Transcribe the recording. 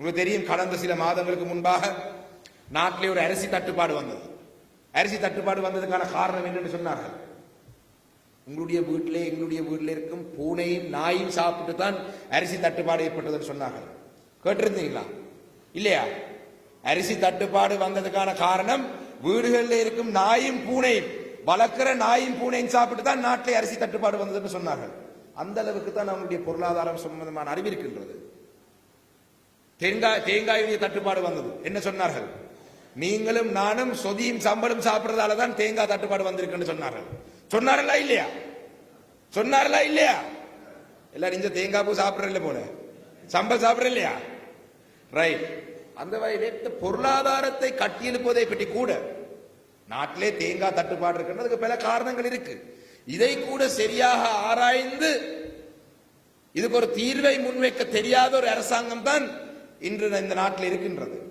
உங்களுக்கு தெரியும் கடந்த சில மாதங்களுக்கு முன்பாக நாட்டிலே ஒரு அரிசி தட்டுப்பாடு வந்தது. அரிசி தட்டுப்பாடு வந்ததுக்கான காரணம் என்னன்னு சொன்னார்கள்? உங்களுடைய வீட்டிலே எங்களுடைய வீட்டில் இருக்கும் பூனையும் நாயும் சாப்பிட்டு தான் அரிசி தட்டுப்பாடு ஏற்பட்டதுன்னு சொன்னார்கள். கேட்டிருந்தீங்களா? இல்லையா? அரிசி தட்டுப்பாடு வந்ததுக்கான காரணம் வீடுகளில் இருக்கும் நாயும் பூனையும் வளர்க்கிற நாயும் பூனையும் சாப்பிட்டு தான் நாட்டிலே அரிசி தட்டுப்பாடு வந்ததுன்னு சொன்னார்கள். அந்த அளவுக்கு தான் அவங்களுடைய பொருளாதாரம் சம்பந்தமான அறிவு இருக்கின்றது. தேங்காய் தேங்காயுடைய தட்டுப்பாடு வந்தது. என்ன சொன்னார்கள்? நீங்களும் நானும் சொதியும் சம்பளம் சாப்பிட்றதால தான் தேங்காய் தட்டுப்பாடு வந்திருக்குன்னு சொன்னார்கள். சொன்னார்களா இல்லையா? சொன்னார்களா இல்லையா? எல்லாரும் இந்த தேங்காய் பூ சாப்பிடுறீங்க போல. சம்பல் சாப்பிட்ற இல்லையா ரைட் அந்த வகையிலே பொருளாதாரத்தை கட்டியெழுப்பதை பற்றி கூட நாட்டிலே தேங்காய் தட்டுப்பாடு இருக்குன்றதுக்கு பல காரணங்கள் இருக்கு. இதை கூட சரியாக ஆராய்ந்து இதுக்கு ஒரு தீர்வை முன்வைக்க தெரியாத ஒரு அரசாங்கம் தான் இன்று இந்த நாட்டில் இருக்கின்றது.